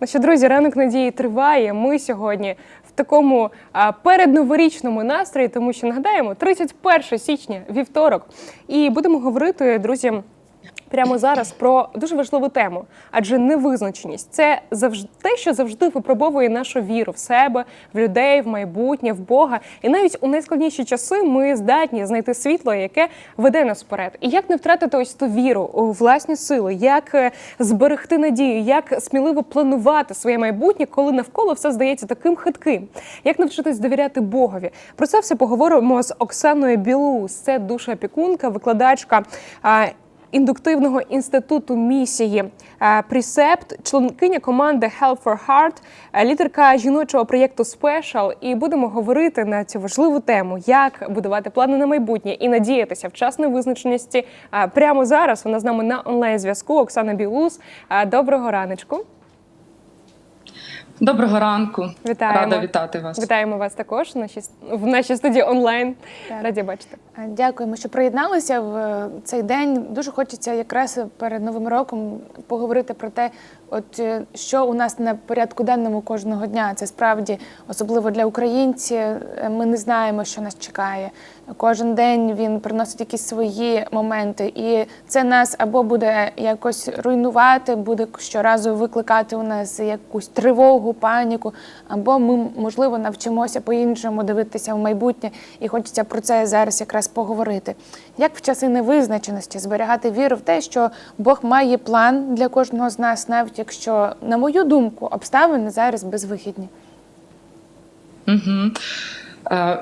Ну що, друзі, ранок надії триває. Ми сьогодні в такому а, передноворічному настрої, тому що нагадаємо, 31 січня, вівторок, і будемо говорити, друзі. Прямо зараз про дуже важливу тему, адже невизначеність це завжди те, що завжди випробовує нашу віру в себе, в людей, в майбутнє, в Бога. І навіть у найскладніші часи ми здатні знайти світло, яке веде нас вперед. І як не втратити ось ту віру у власні сили, як е, зберегти надію, як сміливо планувати своє майбутнє, коли навколо все здається таким хитким, як навчитись довіряти Богові. Про це все поговоримо з Оксаною Білус. Це душа опікунка, викладачка. Індуктивного інституту місії Прісепт, Пресепт, членкиня команди Help for Heart, е, лідерка жіночого проєкту Special. І будемо говорити на цю важливу тему, як будувати плани на майбутнє і надіятися вчасної визначеності. Е, Прямо зараз вона з нами на онлайн зв'язку. Оксана Білус. Е, Доброго раночку. Доброго ранку. Вітаємо. Рада вітати вас. Вітаємо вас також в нашій, в нашій студії онлайн. Так. Раді бачити. Дякуємо, що приєдналися в е, цей день. Дуже хочеться якраз перед новим роком поговорити про те, от е, що у нас на порядку денному кожного дня. Це справді особливо для українців. Е, Ми не знаємо, що нас чекає. Кожен день він приносить якісь свої моменти, і це нас або буде якось руйнувати, буде щоразу викликати у нас якусь тривогу, паніку, або ми можливо навчимося по-іншому дивитися в майбутнє, і хочеться про це зараз якраз поговорити. Як в часи невизначеності зберігати віру в те, що Бог має план для кожного з нас, навіть якщо, на мою думку, обставини зараз безвихідні. Угу.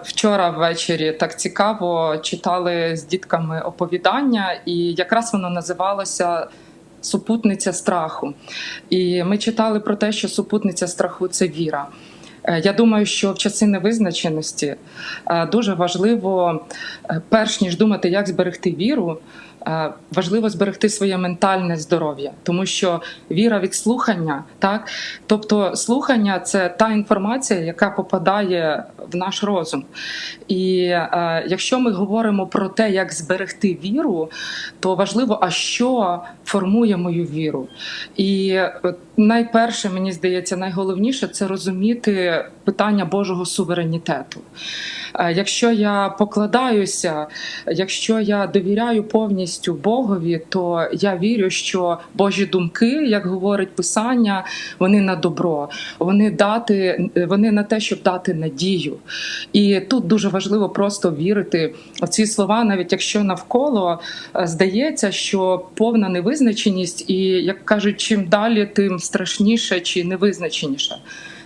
Вчора ввечері так цікаво читали з дітками оповідання, і якраз воно називалося Супутниця страху. І ми читали про те, що супутниця страху це віра. Е, Я думаю, що в часи невизначеності е, дуже важливо, е, перш ніж думати, як зберегти віру, важливо зберегти своє ментальне здоров'я, тому що віра від слухання, так тобто слухання це та інформація, яка попадає в наш розум. І якщо ми говоримо про те, як зберегти віру, то важливо, а що формує мою віру. І найперше, мені здається, найголовніше це розуміти питання Божого суверенітету. Е, Якщо я покладаюся, якщо я довіряю повністю Богові, то я вірю, що Божі думки, як говорить Писання, вони на добро, вони дати, вони на те, щоб дати надію. І тут дуже важливо просто вірити в ці слова, навіть якщо навколо е, здається, що повна невизначеність, і як кажуть, чим далі, тим страшніше чи невизначеніше.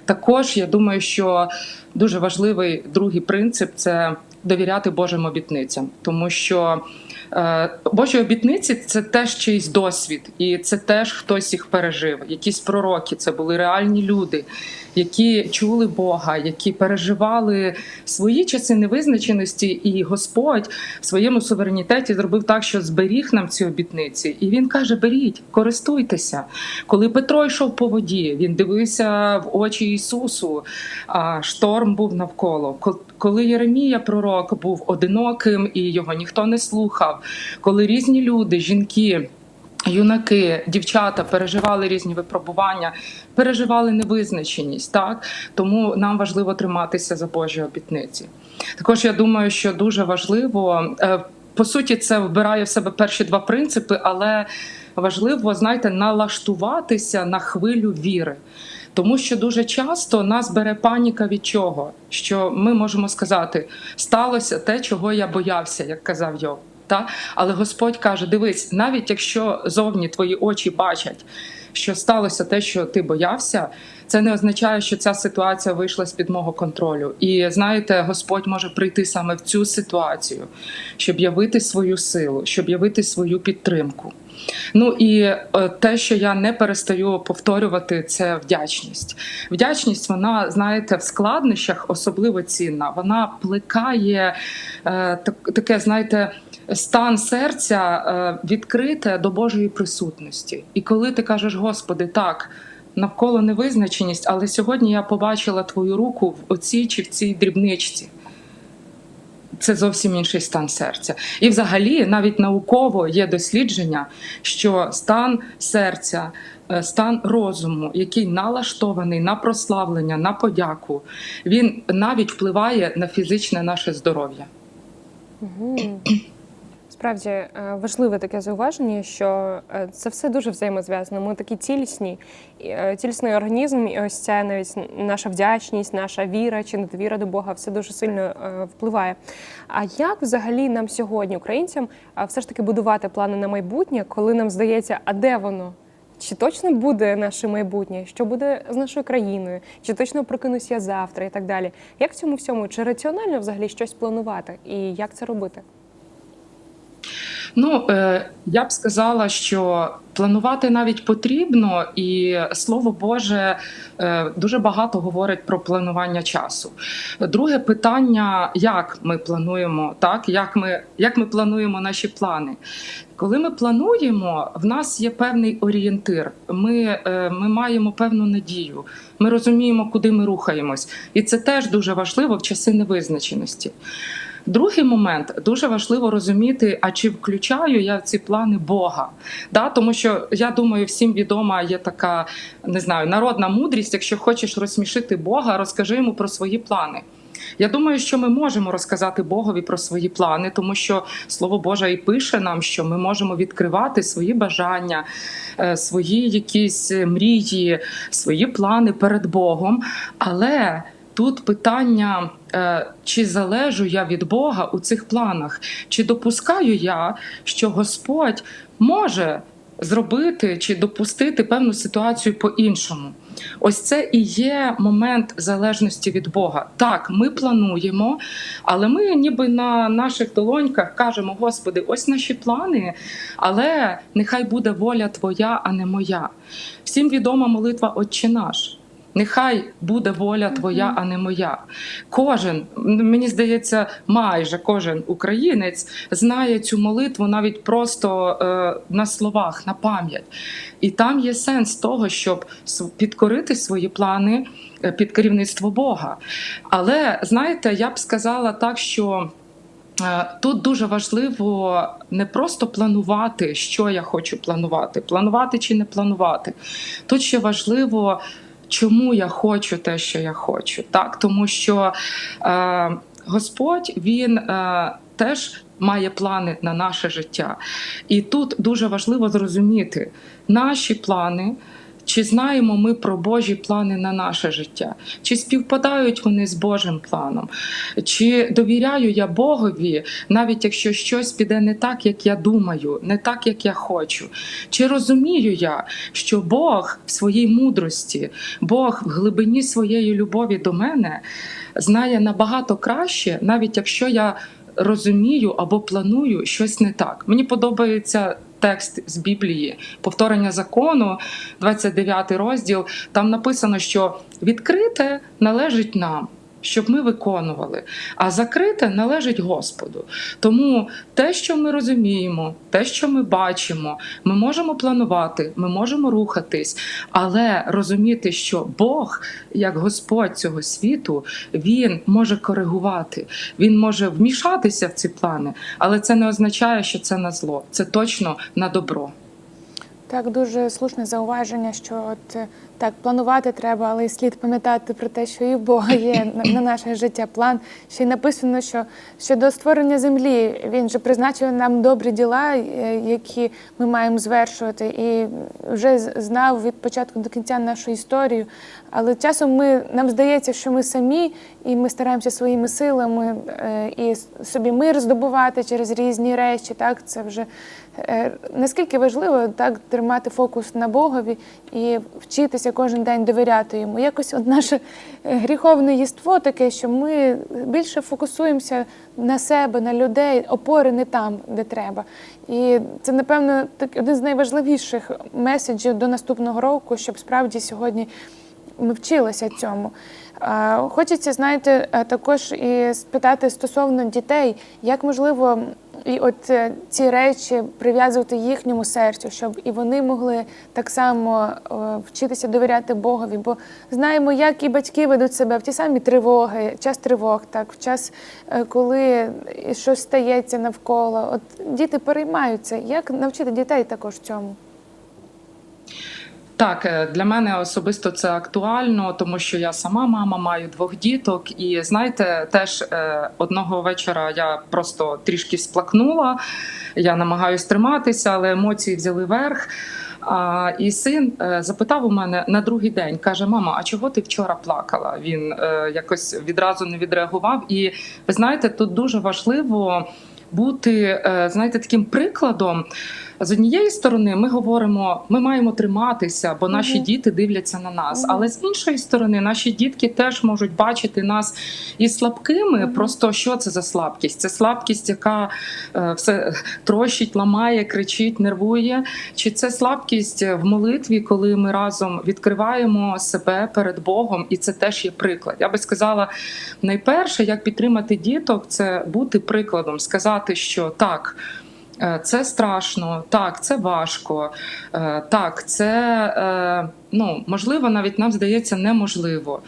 Також я думаю, що дуже важливий другий принцип це довіряти Божим обітницям, тому що Божі обітниці це теж чийсь досвід, і це теж хтось їх пережив. Якісь пророки, це були реальні люди, які чули Бога, які переживали свої часи невизначеності, і Господь в своєму суверенітеті зробив так, що зберіг нам ці обітниці. І він каже: беріть, користуйтеся. Коли Петро йшов по воді, він дивився в очі Ісусу, а шторм був навколо. Ко- Коли Єремія, пророк, був одиноким і його ніхто не слухав, коли різні люди, жінки. Юнаки, дівчата переживали різні випробування, переживали невизначеність, так тому нам важливо триматися за Божі обітниці. Також я думаю, що дуже важливо е, по суті, це вбирає в себе перші два принципи, але важливо, знаєте, налаштуватися на хвилю віри. Тому що дуже часто нас бере паніка від чого? Що ми можемо сказати, сталося те, чого я боявся, як казав Йов. Та? Але Господь каже: дивись, навіть якщо зовні твої очі бачать, що сталося те, що ти боявся, це не означає, що ця ситуація вийшла з під мого контролю. І знаєте, Господь може прийти саме в цю ситуацію, щоб явити свою силу, щоб явити свою підтримку. Ну і е, те, що я не перестаю повторювати, це вдячність. Вдячність, вона, знаєте, в складнощах особливо цінна. Вона плекає е, таке, знаєте, стан серця е, відкрите до Божої присутності. І коли ти кажеш, Господи, так. Навколо невизначеність, але сьогодні я побачила твою руку в оцій чи в цій дрібничці. Це зовсім інший стан серця. І, взагалі, навіть науково є дослідження, що стан серця, е, стан розуму, який налаштований на прославлення, на подяку, він навіть впливає на фізичне наше здоров'я. Справді е, важливе таке зауваження, що е, це все дуже взаємозв'язано. Ми такі цілісні, е, цілісний організм, і ось ця навіть наша вдячність, наша віра чи недовіра до Бога, все дуже сильно впливає. А як взагалі нам сьогодні, українцям, все ж таки будувати плани на майбутнє, коли нам здається, а де воно? Чи точно буде наше майбутнє? Що буде з нашою країною? Чи точно прокинусь я завтра і так далі? Як в цьому всьому? Чи раціонально взагалі щось планувати? І як це робити? Ну е, я б сказала, що планувати навіть потрібно, і слово Боже е, дуже багато говорить про планування часу. Друге питання: як ми плануємо, так як ми, як ми плануємо наші плани? Коли ми плануємо, в нас є певний орієнтир. Ми, е, ми маємо певну надію. Ми розуміємо, куди ми рухаємось, і це теж дуже важливо в часи невизначеності. Другий момент дуже важливо розуміти, а чи включаю я в ці плани Бога. Да? Тому що я думаю, всім відома є така не знаю, народна мудрість. Якщо хочеш розсмішити Бога, розкажи йому про свої плани. Я думаю, що ми можемо розказати Богові про свої плани, тому що Слово Боже і пише нам, що ми можемо відкривати свої бажання, е, свої якісь мрії, свої плани перед Богом. Але тут питання, е, чи залежу я від Бога у цих планах, чи допускаю я, що Господь може зробити чи допустити певну ситуацію по-іншому. Ось це і є момент залежності від Бога. Так, ми плануємо, але ми ніби на наших долоньках кажемо: Господи, ось наші плани, але нехай буде воля Твоя, а не моя. Всім відома молитва Отче наш. Нехай буде воля твоя, а не моя. Кожен, мені здається, майже кожен українець знає цю молитву навіть просто е, на словах, на пам'ять. І там є сенс того, щоб підкорити свої плани е, під керівництво Бога. Але знаєте, я б сказала так, що. Е, Тут дуже важливо не просто планувати, що я хочу планувати, планувати чи не планувати. Тут ще важливо, чому я хочу те, що я хочу. Так? Тому що е, Господь він е, теж має плани на наше життя. І тут дуже важливо зрозуміти наші плани. Чи знаємо ми про Божі плани на наше життя? Чи співпадають вони з Божим планом? Чи довіряю я Богові, навіть якщо щось піде не так, як я думаю, не так, як я хочу? Чи розумію я, що Бог в своїй мудрості, Бог в глибині своєї любові до мене знає набагато краще, навіть якщо я розумію або планую щось не так? Мені подобається. Текст з Біблії, повторення закону, 29 розділ. Там написано, що відкрите належить нам, щоб ми виконували, а закрите належить Господу. Тому те, що ми розуміємо, те, що ми бачимо, ми можемо планувати, ми можемо рухатись, але розуміти, що Бог, як Господь цього світу, він може коригувати, він може вмішатися в ці плани, але це не означає, що це на зло. Це точно на добро. Так, дуже слушне зауваження, що от е, так планувати треба, але й слід пам'ятати про те, що і в Бога є на, на наше життя план. Ще й написано, що ще до створення землі він же призначив нам добрі діла, е, які ми маємо звершувати, і вже знав від початку до кінця нашу історію. Але часом ми нам здається, що ми самі, і ми стараємося своїми силами е, і собі мир здобувати через різні речі. Так, це вже наскільки важливо так тримати фокус на Богові і вчитися кожен день довіряти йому. Якось от наше е, гріховне єство таке, що ми більше фокусуємося на себе, на людей, опори не там, де треба. І це, напевно, так один з найважливіших меседжів до наступного року, щоб справді сьогодні ми вчилися цьому. Хочеться, знаєте, е, також і спитати стосовно дітей, як можливо І от е, ці речі прив'язувати їхньому серцю, щоб і вони могли так само е, вчитися довіряти Богові. Бо знаємо, як і батьки ведуть себе в ті самі тривоги, час тривог, так, в час, е, коли щось стається навколо. От діти переймаються. Як навчити дітей також цьому? Так, е, для мене особисто це актуально, тому що я сама мама маю двох діток, і знаєте, теж е, одного вечора я просто трішки сплакнула. Я намагаюся триматися, але емоції взяли верх. А, і син е, запитав у мене на другий день, каже: Мама, а чого ти вчора плакала? Він якось відразу не відреагував. І ви знаєте, тут дуже важливо бути, знаєте, таким прикладом. З однієї сторони, ми говоримо, ми маємо триматися, бо наші Мгм. діти дивляться на нас. Мгм. Але з іншої сторони, наші дітки теж можуть бачити нас і слабкими. Мгм. Просто що це за слабкість? Це слабкість, яка е, все трощить, ламає, кричить, нервує. Чи це слабкість в молитві, коли ми разом відкриваємо себе перед Богом, і це теж є приклад. Я би сказала, найперше, як підтримати діток, це бути прикладом, сказати, що так. Е, Це страшно, так, це важко, е, так, це е, ну можливо, навіть нам здається неможливо.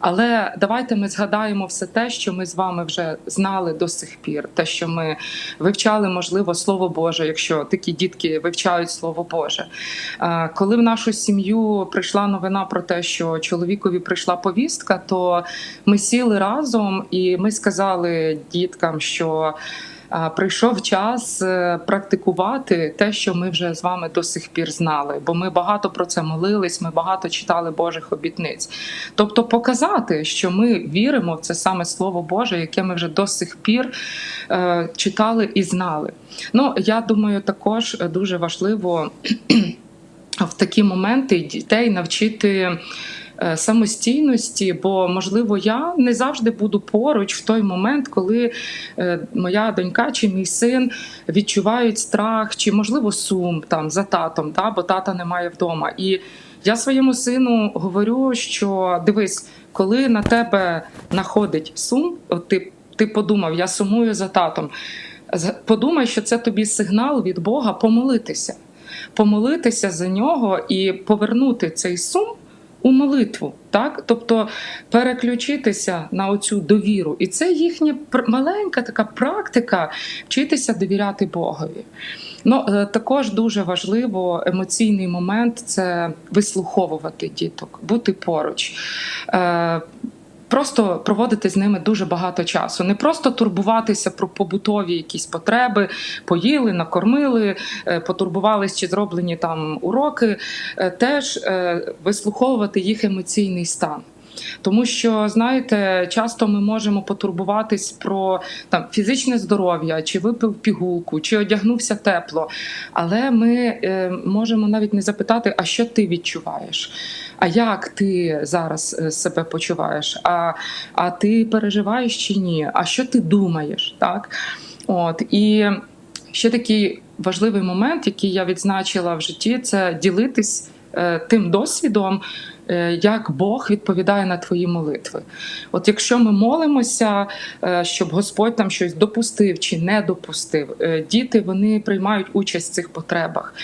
Але давайте ми згадаємо все те, що ми з вами вже знали до сих пір, те, що ми вивчали, можливо, слово Боже, якщо такі дітки вивчають слово Боже. Коли в нашу сім'ю прийшла новина про те, що чоловікові прийшла повістка, то ми сіли разом і ми сказали діткам, що. Прийшов час е, практикувати те, що ми вже з вами до сих пір знали, бо ми багато про це молились, ми багато читали Божих обітниць. Тобто показати, що ми віримо в це саме Слово Боже, яке ми вже до сих пір е, читали і знали. Ну я думаю, також дуже важливо в такі моменти дітей навчити. Е, Самостійності, бо можливо я не завжди буду поруч в той момент, коли е, моя донька чи мій син відчувають страх, чи можливо сум там за татом, та бо тата немає вдома. І я своєму сину говорю, що дивись, коли на тебе находить сум, от ти, ти подумав, я сумую за татом. Подумай, що це тобі сигнал від Бога помолитися, помолитися за нього і повернути цей сум у молитву, так тобто переключитися на оцю довіру, і це їхня маленька така практика вчитися довіряти Богові. Ну е, також дуже важливо емоційний момент це вислуховувати діток, бути поруч. Просто проводити з ними дуже багато часу, не просто турбуватися про побутові якісь потреби, поїли, накормили, е, потурбувались чи зроблені там уроки, е, теж е, вислуховувати їх емоційний стан. Тому що, знаєте, часто ми можемо потурбуватись про там фізичне здоров'я, чи випив пігулку, чи одягнувся тепло. Але ми е, можемо навіть не запитати, а що ти відчуваєш? А як ти зараз е, себе почуваєш? А, а ти переживаєш чи ні? А що ти думаєш? Так? От і ще такий важливий момент, який я відзначила в житті, це ділитись е, тим досвідом, як Бог відповідає на твої молитви. От якщо ми молимося, е, щоб Господь там щось допустив чи не допустив, е, діти вони приймають участь в цих потребах,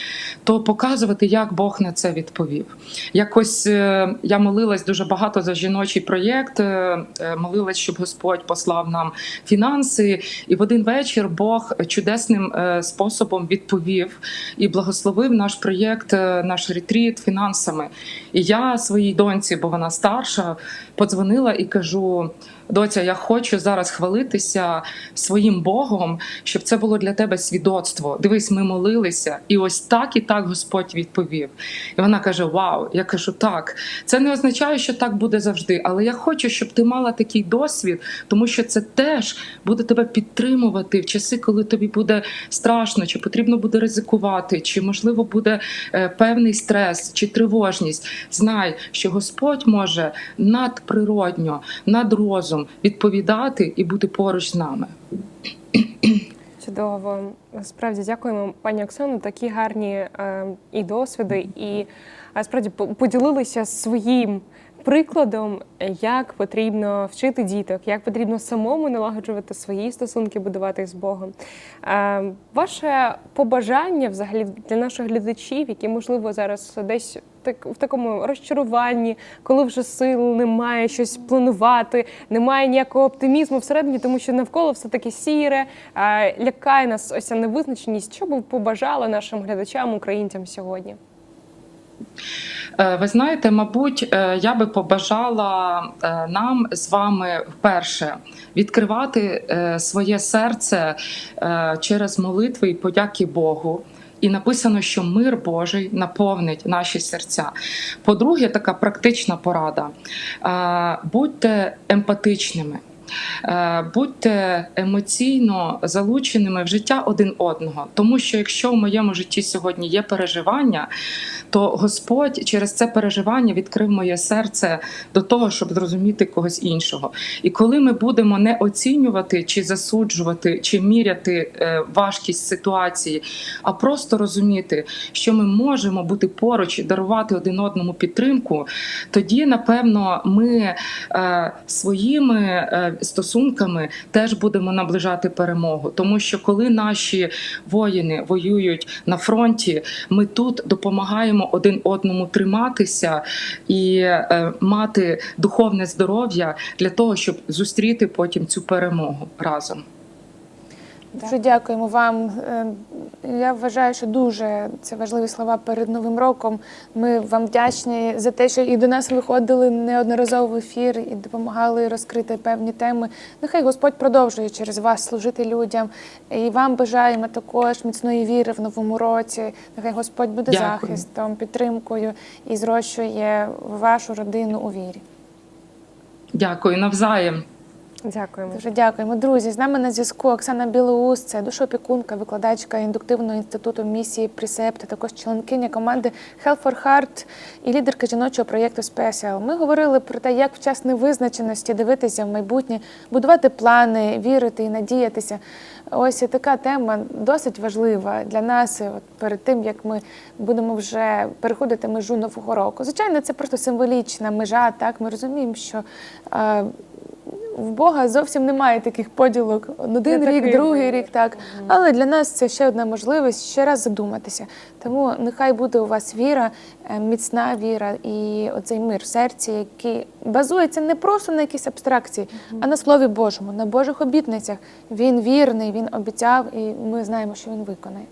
то показувати, як Бог на це відповів. Якось е, я молилась дуже багато за жіночий проєкт, е, е, молилась, щоб Господь послав нам фінанси. І в один вечір Бог чудесним е, способом відповів і благословив наш проєкт, е, наш ретріт фінансами. І я своїй доньці, бо вона старша, подзвонила і кажу: доця, я хочу зараз хвалитися своїм Богом, щоб це було для тебе свідоцтво. Дивись, ми молилися, і ось так і так Господь відповів. І вона каже: Вау! Я кажу, так. Це не означає, що так буде завжди, але я хочу, щоб ти мала такий досвід, тому що це теж буде тебе підтримувати в часи, коли тобі буде страшно, чи потрібно буде ризикувати, чи можливо буде е, певний стрес чи тривожність. Знай, що Господь може надприродньо, над розум відповідати і бути поруч з нами. Чудово. Справді дякуємо, пані Оксано. Такі гарні е, і досвіди, і справді по- поділилися своїм прикладом, як потрібно вчити діток, як потрібно самому налагоджувати свої стосунки, будувати з Богом. Е, Ваше побажання взагалі для наших глядачів, які можливо зараз десь так в такому розчаруванні, коли вже сил немає щось планувати, немає ніякого оптимізму всередині, тому що навколо все таке сіре, е, лякає нас ось невизначеність. Що б ви побажали нашим глядачам, українцям сьогодні? Е, Ви знаєте, мабуть, е, я би побажала е, нам з вами вперше відкривати своє серце через молитви і подяки Богу. І написано, що мир Божий наповнить наші серця. По-друге, така практична порада: будьте емпатичними. Е, Будьте емоційно залученими в життя один одного, тому що якщо в моєму житті сьогодні є переживання, то Господь через це переживання відкрив моє серце до того, щоб зрозуміти когось іншого. І коли ми будемо не оцінювати чи засуджувати, чи міряти е, важкість ситуації, а просто розуміти, що ми можемо бути поруч і дарувати один одному підтримку, тоді напевно ми е, своїми стосунками теж будемо наближати перемогу. Тому що коли наші воїни воюють на фронті, ми тут допомагаємо один одному триматися і е, мати духовне здоров'я для того, щоб зустріти потім цю перемогу разом. Дуже дякуємо вам. Е, Я вважаю, що дуже це важливі слова перед Новим роком. Ми вам вдячні за те, що і до нас виходили неодноразово в ефір і допомагали розкрити певні теми. Нехай Господь продовжує через вас служити людям. І вам бажаємо також міцної віри в новому році. Нехай Господь буде Дякую. захистом, підтримкою і зрощує вашу родину у вірі. Дякую навзаєм. Дякуємо. Дуже дякуємо. Друзі, з нами на зв'язку Оксана Білоус, це душоопікунка, викладачка індуктивного інституту місії Пресепт, а також членкиня команди Health for Heart і лідерка жіночого проєкту Special. Ми говорили про те, як в час невизначеності дивитися в майбутнє, будувати плани, вірити і надіятися. Ось така тема досить важлива для нас от перед тим, як ми будемо вже переходити межу нового року. Звичайно, це просто символічна межа. Так ми розуміємо, що. В Бога зовсім немає таких поділок. Один Не рік, другий рік, так. Але для нас це ще одна можливість ще раз задуматися. Тому нехай буде у вас віра, е, міцна віра і оцей мир в серці, який базується не просто на якійсь абстракції, а на Слові Божому, на Божих обітницях. Він вірний, він обіцяв, і ми знаємо, що він виконає.